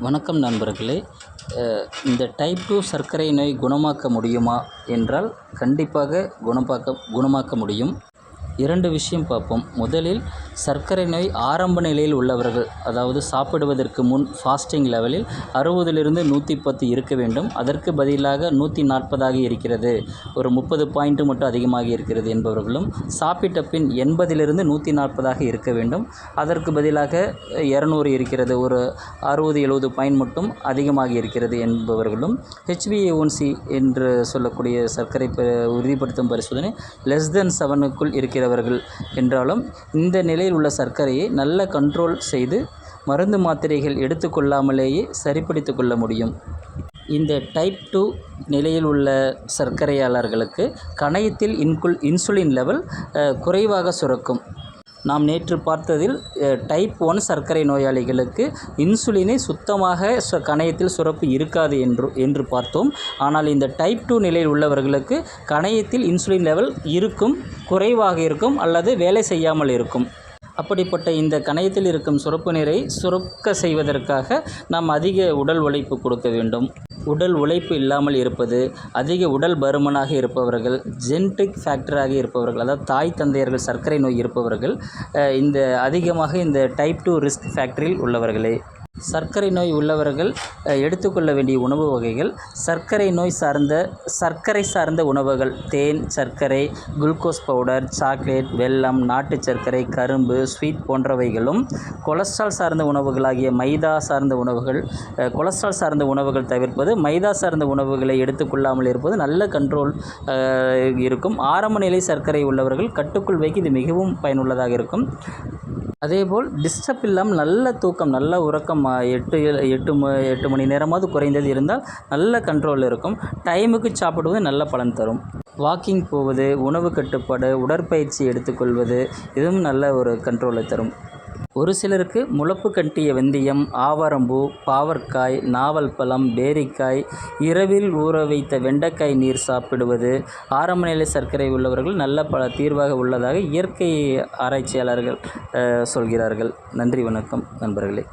வணக்கம் நண்பர்களே. இந்த டைப் டூ சர்க்கரை நோய் குணமாக்க முடியுமா? என்றால் கண்டிப்பாக குணமாக்க குணமாக்க முடியும். இரண்டு விஷயம் பார்ப்போம். முதலில் சர்க்கரை நோய் ஆரம்ப நிலையில் உள்ளவர்கள் அதாவது சாப்பிடுவதற்கு முன் ஃபாஸ்டிங் லெவலில் அறுபதிலிருந்து நூற்றி பத்து இருக்க வேண்டும். அதற்கு பதிலாக நூற்றி நாற்பதாக இருக்கிறது. ஒரு முப்பது பாயிண்ட் மட்டும் அதிகமாக இருக்கிறது என்பவர்களும் சாப்பிட்ட பின் எண்பதிலிருந்து நூற்றி நாற்பதாக இருக்க வேண்டும். அதற்கு பதிலாக இரநூறு இருக்கிறது. ஒரு அறுபது எழுபது பாயிண்ட் மட்டும் அதிகமாக இருக்கிறது என்பவர்களும் ஹெச்பிஏஒன்சி என்று சொல்லக்கூடிய சர்க்கரை ப உறுதிப்படுத்தும் பரிசோதனை லெஸ் தென் செவனுக்குள் இருக்கிறவர்கள் என்றாலும் இந்த நிலையில் உள்ள சர்க்கரையை நல்ல கண்ட்ரோல் செய்து மருந்து மாத்திரைகள் எடுத்துக்கொள்ளாமலேயே சரிப்படுத்தி கொள்ள முடியும். இந்த டைப் டூ நிலையில் உள்ள சர்க்கரையாளர்களுக்கு கணையத்தில் இன்குல் இன்சுலின் லெவல் குறைவாக சுரக்கும். நாம் நேற்று பார்த்ததில் டைப் ஒன் சர்க்கரை நோயாளிகளுக்கு இன்சுலினை சுத்தமாக சு- கணையத்தில் சுரப்பு இருக்காது என்று என்று பார்த்தோம். ஆனால் இந்த டைப் டூ நிலையில் உள்ளவர்களுக்கு கணையத்தில் இன்சுலின் லெவல் இருக்கும் குறைவாக இருக்கும் அல்லது வேலை செய்யாமல் இருக்கும். அப்படிப்பட்ட இந்த கணையத்தில் இருக்கும் சுரப்பு நீரை சுரக்க செய்வதற்காக நாம் அதிக உடல் உழைப்பு கொடுக்க வேண்டும். உடல் உழைப்பு இல்லாமல் இருப்பது அதிக உடல் பருமனாக இருப்பவர்கள் ஜென்டிக் ஃபேக்டராக இருப்பவர்கள் அதாவது தாய் தந்தையர்கள் சர்க்கரை நோய் இருப்பவர்கள் இந்த அதிகமாக இந்த டைப் டூ ரிஸ்க் ஃபேக்டரியில் உள்ளவர்களே. சர்க்கரை நோய் உள்ளவர்கள் எடுத்துக்கொள்ள வேண்டிய உணவு வகைகள் சர்க்கரை நோய் சார்ந்த சர்க்கரை சார்ந்த உணவுகள் தேன் சர்க்கரை குளுக்கோஸ் பவுடர் சாக்லேட் வெல்லம் நாட்டு சர்க்கரை கரும்பு ஸ்வீட் போன்றவைகளும் கொலஸ்ட்ரால் சார்ந்த உணவுகளாகிய மைதா சார்ந்த உணவுகள் கொலஸ்ட்ரால் சார்ந்த உணவுகள் தவிர்ப்பது மைதா சார்ந்த உணவுகளை எடுத்துக்கொள்ளாமல் இருப்பது நல்ல கண்ட்ரோல் இருக்கும். ஆரம்ப நிலை சர்க்கரை உள்ளவர்கள் கட்டுக்குள் வைக்க இது மிகவும் பயனுள்ளதாக இருக்கும். அதேபோல் டிஸ்டர்ப் இல்லாமல் நல்ல தூக்கம் நல்ல உறக்கம் எட்டு ஏழு- எட்டு ம எட்டு மணி நேரமாவது குறைந்தது இருந்தால் நல்ல கண்ட்ரோலில் இருக்கும். டைமுக்கு சாப்பிடுவது நல்ல பலன் தரும். வாக்கிங் போவது உணவு கட்டுப்பாடு உடற்பயிற்சி எடுத்துக்கொள்வது இதுவும் நல்ல ஒரு கண்ட்ரோலை தரும். ஒரு சிலருக்கு முளப்பு கட்டிய வெந்தயம் ஆவாரம்பூ பாவற்காய் நாவல் பழம் பேரிக்காய் இரவில் ஊற வைத்த வெண்டைக்காய் நீர் சாப்பிடுவது ஆரம்ப நிலை சர்க்கரை உள்ளவர்கள் நல்ல பல தீர்வாக உள்ளதாக இயற்கை ஆராய்ச்சியாளர்கள் சொல்கிறார்கள். நன்றி வணக்கம் நண்பர்களே.